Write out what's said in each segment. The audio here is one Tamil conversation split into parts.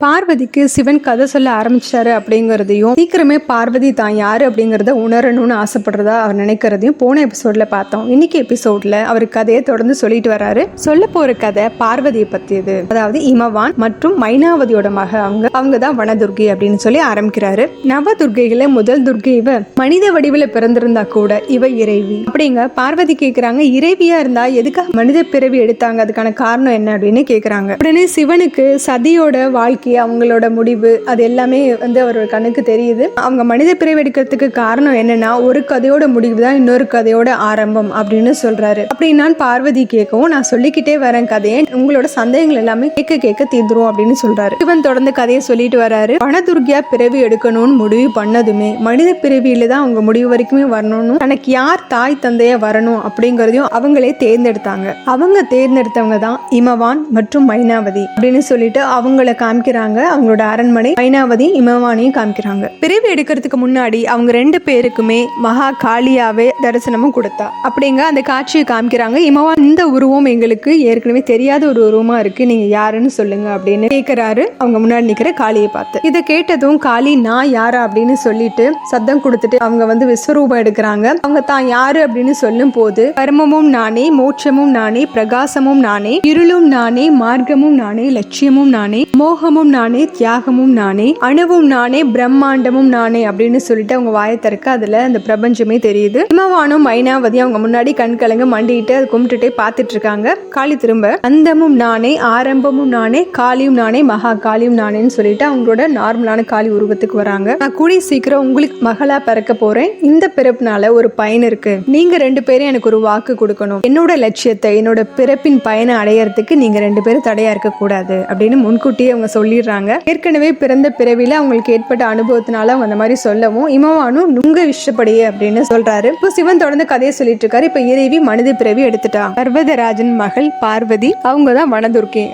பார்வதிக்கு சிவன் கதை சொல்ல ஆரம்பிச்சிட்டாரு அப்படிங்கிறதையும் சீக்கிரமே பார்வதி தான் யாரு அப்படிங்கிறத உணரணும்னு ஆசைப்படுறதா அவர் நினைக்கிறதையும் போன எபிசோட்ல பார்த்தோம். இன்னைக்கு எபிசோட்ல அவர் கதையை தொடர்ந்து சொல்லிட்டு வராரு. சொல்ல போற கதை பார்வதியை பத்தியது. அதாவது இமவான் மற்றும் மைனாவதியோட மக அவங்க அவங்க தான் வனதுர்கி அப்படின்னு சொல்லி ஆரம்பிக்கிறாரு. நவ நவதுர்கைகள முதல் துர்கை இவ. மனித வடிவில் பிறந்திருந்தா கூட இவ இறைவி. அப்படிங்க பார்வதி கேக்குறாங்க இறைவியா இருந்தா எதுக்காக மனித பிறவி எடுத்தாங்க? அதுக்கான காரணம் என்ன அப்படின்னு கேக்குறாங்க. உடனே சிவனுக்கு சதியோட வாழ்க்கை அவங்களோட முடிவு அது எல்லாமே வந்து அவரோட கண்ணுக்கு தெரியுது. அவங்க மனித பிறவி எடுக்கிறதுக்கு காரணம் என்னன்னா ஒரு கதையோட முடிவு தான் இன்னொரு கதையோட ஆரம்பம் அப்படின்னு சொல்றாரு. அப்படி நான் பார்வதி கேட்கவும் நான் சொல்லிக்கிட்டே வரேன் கதையை. உங்களோட சந்தேகங்கள் எல்லாமே கேட்க கேட்க தீர்ந்துரும் அப்படின்னு சொல்றாரு. இவன் தொடர்ந்து கதையை சொல்லிட்டு வராரு. வனதுர்கியா பிறவி எடுக்கணும்னு முடிவு பண்ணதுமே. மனித பிறவியில தான் அவங்க முடிவு வரைக்குமே வரணும்னு. தனக்கு யார் தாய் தந்தையா வரணும் அப்படிங்கறதையும் அவங்களே தேர்ந்தெடுத்தாங்க. அவங்க தேர்ந்தெடுத்தவங்க தான் இமவான் மற்றும் மைனாவதி அப்படின்னு சொல்லிட்டு அவங்கள காமிக்கிற காமிக்கிறாங்க. அவங்களோட அரண்மனை மைனாவதி இமவானையும் காமிக்கிறாங்க. பிரிவு எடுக்கிறதுக்கு முன்னாடி அவங்க ரெண்டு பேருக்குமே மகா காளியாவே தரிசனமும் கொடுத்தா. அப்படிங்க அந்த காட்சியை காமிக்கிறாங்க. இமவான் இந்த உருவம் எங்களுக்கு ஏற்கனவே தெரியாத ஒரு உருவமா இருக்கு. நீங்க யாருன்னு சொல்லுங்க அப்படின்னு கேக்குறாரு. அவங்க முன்னாடி நிக்கிற காளியை பார்த்து. இதை கேட்டதும் காளி நான் யாரா? அப்படின்னு சொல்லிட்டு சத்தம் கொடுத்துட்டு அவங்க வந்து விஸ்வரூபம் எடுக்கிறாங்க. அவங்க தான் யாரு? அப்படின்னு சொல்லும் போது கர்மமும் நானே மோட்சமும் நானே பிரகாசமும் நானே இருளும் நானே மார்க்கமும் நானே லட்சியமும் நானே மோகமும் நானே தியாகமும் நானே அணுவும் நானே பிரம்மாண்டமும் நானே அப்படின்னு சொல்லிட்டு அவங்க வாயை திறக்க அதுல அந்த பிரபஞ்சமே தெரியுது. இமவானும் மைனாவதி அவங்க முன்னாடி கண் கலங்க மண்டிட்டு அதை கும்பிட்டுட்டே பார்த்துட்டு இருக்காங்க. காளி திரும்ப. அந்தமும் நானே ஆரம்பமும் நானே காளியும் நானே மகா காளியும் நானேன்னு சொல்லிட்டு அவங்களோட நார்மலான காளி உருவத்துக்கு வராங்க. நான் கூடிய சீக்கிரம் உங்களுக்கு மகளா பிறக்க போறேன். இந்த பிறப்புனால ஒரு பயன் இருக்கு. நீங்க ரெண்டு பேரும் எனக்கு ஒரு வாக்கு கொடுக்கணும். என்னோட லட்சியத்தை என்னோட பிறப்பின் பயனை அடையறதுக்கு நீங்க ரெண்டு பேரும் தடையா இருக்க கூடாது அப்படின்னு முன்கூட்டியே அவங்க சொல்லி சொல்லிடுறாங்க. ஏற்கனவே பிறந்த பிறவில அவங்களுக்கு ஏற்பட்ட அனுபவத்தினால அவங்க அந்த மாதிரி சொல்லவும் இமவானு நுங்க இஷ்டப்படியே அப்படின்னு சொல்றாரு. இப்போ சிவன் தொடர்ந்து கதையை சொல்லிட்டு இருக்காரு. இப்ப இறைவி மனித பிறவி எடுத்துட்டா. பர்வதராஜன் மகள் பார்வதி அவங்க தான்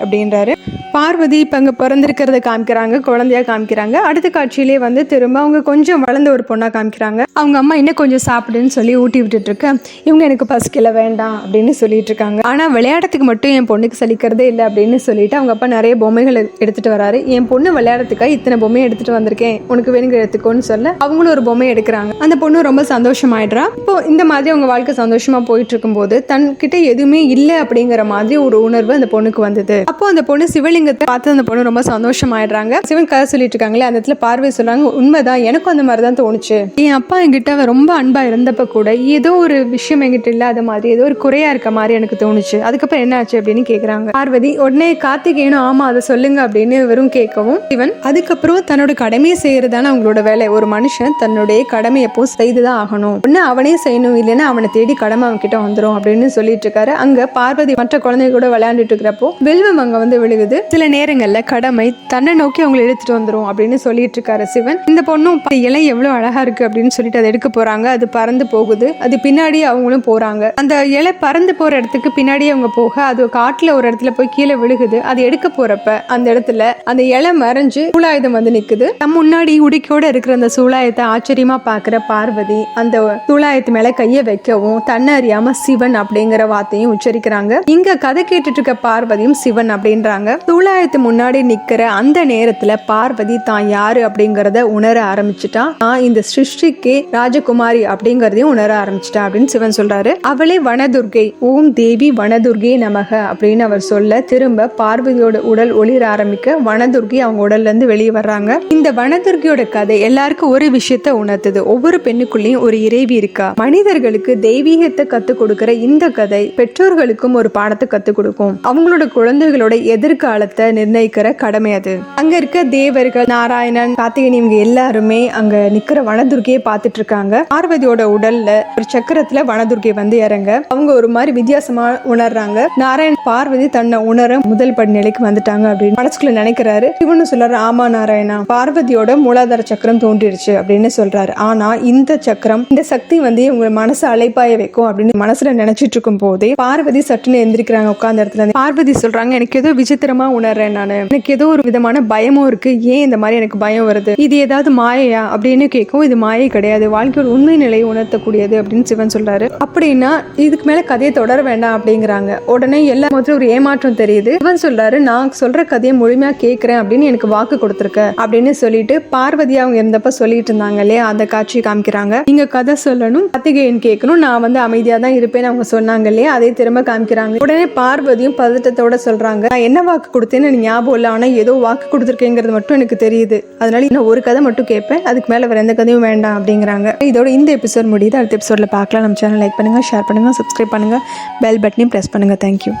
அப்படின்றாரு. பார்வதி இப்ப அங்க பிறந்திருக்கிறத காமிக்கிறாங்க குழந்தையா காமிக்கிறாங்க. அடுத்த காட்சியிலே வந்து திரும்ப அவங்க கொஞ்சம் வளர்ந்த ஒரு பொண்ணா காமிக்கிறாங்க. அவங்க அம்மா இன்னும் கொஞ்சம் சாப்பிடுன்னு சொல்லி ஊட்டி விட்டுட்டு இருக்க இவங்க எனக்கு பசிக்கல வேண்டாம் அப்படின்னு சொல்லிட்டு இருக்காங்க. ஆனா விளையாடத்துக்கு மட்டும் என் பொண்ணுக்கு சலிக்கிறதே இல்லை அப்படின்னு சொல்லிட்டு அவங்க அப்பா நிறைய பொம்மைகள் எடுத்துட்டு வராரு. என் பொண்ணு விளையாடுறதுக்காக இத்தனை பொம்மையை எடுத்துட்டு வந்திருக்கேன். உனக்கு வேணுங்கிற எடுத்துக்கோன்னு சொல்ல அவங்களும் ஒரு பொம்மையை எடுக்கிறாங்க. அந்த பொண்ணு ரொம்ப சந்தோஷமாயிடுறா. இப்போ இந்த மாதிரி அவங்க வாழ்க்கை சந்தோஷமா போயிட்டு இருக்கும்போது தன்கிட்ட எதுவுமே இல்லை அப்படிங்கிற மாதிரி ஒரு உணர்வு அந்த பொண்ணுக்கு வந்தது. அப்போ அந்த பொண்ணு சிவலிங்கத்தை பார்த்து அந்த பொண்ணு ரொம்ப சந்தோஷமாயிடுறாங்க. சிவன் கதை சொல்லிட்டு இருக்காங்களே அந்த இடத்துல பார்வை சொல்றாங்க உண்மைதான் எனக்கும் அந்த மாதிரி தான் தோணுச்சு. என் அப்பா என்கிட்ட அவன் ரொம்ப அன்பா இருந்தப்ப கூட ஏதோ ஒரு விஷயம் என்கிட்ட இல்லாத மாதிரி ஏதோ ஒரு குறையா இருக்க மாதிரி எனக்கு தோணுச்சு. அதுக்கப்புறம் என்ன ஆச்சு அப்படின்னு கேக்குறாங்க. பார்வதி உடனே கார்த்திகேயனும் ஆமா அதை சொல்லுங்க அப்படின்னு வெறும் கேட்கவும் சிவன் அதுக்கப்புறம் தன்னோட கடமையை செய்யறதான அவங்களோட வேலை. ஒரு மனுஷன் தன்னுடைய கடமை எப்போ செய்துதான் ஆகணும். ஒன்னு அவனே செய்யணும் இல்லைன்னா அவனை தேடி கடமை அவன் கிட்ட வந்துரும் அப்படின்னு சொல்லிட்டு இருக்காரு. அங்க பார்வதி மற்ற குழந்தைங்க கூட விளையாண்டுட்டு இருக்கிறப்போ வெல்வம் அங்க வந்து விழுகுது. சில நேரங்கள்ல கடமை தன்னை நோக்கி அவங்களை எடுத்துட்டு வந்துரும் அப்படின்னு சொல்லிட்டு இருக்காரு சிவன். இந்த பொண்ணும் இலை எவ்வளவு அழகா இருக்கு அப்படின்னு சொல்லிட்டு அதை எடுக்க போறாங்க. அது பறந்து போகுது. அது பின்னாடி அவங்களும் போறாங்க. அந்த இலை பறந்து போற இடத்துக்கு பின்னாடி அவங்க போக அது காட்டுல ஒரு இடத்துல போய் கீழே விழுகுது. அது எடுக்க போறப்ப அந்த இடத்துல அந்த இலை மறைஞ்சு சூலாயுதம் வந்து நிக்குது. நம்ம முன்னாடி உடிக்கோட இருக்கிற அந்த சூலாயத்தை ஆச்சரியமா பாக்குற பார்வதி அந்த சூலாயத்து மேல கைய வைக்கவும் தன்னை அறியாம சிவன் அப்படிங்கிற வார்த்தையும் உச்சரிக்கிறாங்க. இங்க கதை கேட்டுட்டு இருக்க பார்வதியும் சிவன் அப்படின்றாங்க. சூலாயத்து முன்னாடி நிக்கிற அந்த நேரத்துல பார்வதி தான் யாரு அப்படிங்கறத உணர ஆரம்பிச்சுட்டா. நான் இந்த சிருஷ்டிக்கு ராஜகுமாரி அப்படிங்கறதையும் உணர ஆரம்பிச்சிட்டா அப்படின்னு சிவன் சொல்றாரு. அவளே வனதுர்கை ஓம் தேவி வனதுர்கே நமக அப்படின்னு அவர் சொல்ல திரும்ப பார்வதியோட உடல் ஒளிர ஆரம்பிக்க வனதுர்கி அவங்க உடல்லேருந்து வெளியே வர்றாங்க. இந்த வனதுர்கியோட கதை எல்லாருக்கும் ஒரு விஷயத்த உணர்த்துது. ஒவ்வொரு பெண்ணுக்குள்ளேயும் ஒரு இறைவி இருக்கா? மனிதர்களுக்கு தெய்வீகத்தை கத்துக் கொடுக்கிற இந்த கதை பெற்றோர்களுக்கும் ஒரு பாடத்தை கத்துக் கொடுக்கும். அவங்களோட குழந்தைகளோட எதிர்காலத்தை நிர்ணயிக்கிற கடமை அது. அங்க இருக்க தேவர்கள் நாராயணன் கார்த்திகேயன் இவங்க எல்லாருமே அங்க நிக்கிற வனதுர்கையை பார்த்துட்டு இருக்காங்க. பார்வதியோட உடல்ல ஒரு சக்கரத்துல வனதுர்கை வந்து இறங்க அவங்க ஒரு மாதிரி வித்தியாசமா உணர்றாங்க. நாராயண் பார்வதி தன்னை உணர முதல் படி நிலைக்கு வந்துட்டாங்க அப்படின்னு மனசுக்குள்ள நினைக்கிறாரு சிவனு சொல்றாரு ஆமா நாராயணா பார்வதியோட மூலாதார சக்கரம் தோன்றிடுச்சு அப்படின்னு சொல்றாரு. ஆனா இந்த சக்கரம் இந்த சக்தி வந்து உங்க மனசை அலைப்பாய வைக்கும் அப்படின்னு மனசுல நினைச்சிட்டு இருக்கும் போதே பார்வதி சட்டுன்னு எந்திரிக்கிறாங்க உட்கார்ந்த இடத்துல. பார்வதி சொல்றாங்க எனக்கு ஏதோ விசித்திரமா உணர்றேன் நானு. எனக்கு ஏதோ ஒரு விதமான பயமும் இருக்கு. ஏன் இந்த மாதிரி எனக்கு பயம் வருது? இது ஏதாவது மாயையா? அப்படின்னு கேட்கும் இது மாயை கிடையாது. வாழ்க்கையோட உண்மை நிலையை உணர்த்தக்கூடியது அப்படின்னு சிவன் சொல்றாரு. அப்படின்னா இதுக்கு மேல கதையை தொடர வேண்டாம் அப்படிங்கிறாங்க. உடனே எல்லா மாதிரி ஒரு ஏமாற்றம் தெரியுது. சிவன் சொல்றாரு நான் சொல்ற கதையை முழுமையா கே கேட்குறேன் அப்படின்னு எனக்கு வாக்கு கொடுத்துருக்க அப்படின்னு சொல்லிட்டு பார்வதி அவங்க இருந்தப்ப சொல்லிட்டு இருந்தாங்க இல்லையா? அந்த காட்சி காமிக்கிறாங்க. நீங்க கதை சொல்லணும் கார்த்திகேயன் கேட்கணும். நான் வந்து அமைதியா தான் இருப்பேன்னு அவங்க சொன்னாங்க இல்லையா? அதே திரும்ப காமிக்கிறாங்க. உடனே பார்வதியும் பதட்டத்தோட சொல்றாங்க நான் என்ன வாக்கு கொடுத்தேன்னு எனக்கு ஞாபகம் இல்லை. ஆனா ஏதோ வாக்கு கொடுத்துருக்கேங்கிறது மட்டும் எனக்கு தெரியுது. அதனால இன்னும் ஒரு கதை மட்டும் கேட்பேன். அதுக்கு மேல வேற எந்த கதையும் வேண்டாம் அப்படிங்கிறாங்க. இதோட இந்த எபிசோட் முடியுது. அடுத்த எபிசோட்ல பார்க்கலாம். நம்ம சேனல் லைக் பண்ணுங்க ஷேர் பண்ணுங்க சப்ஸ்கிரைப் பண்ணுங்க. பெல் பட்டனையும் ப்ரெஸ் பண்ணுங்க. Thank you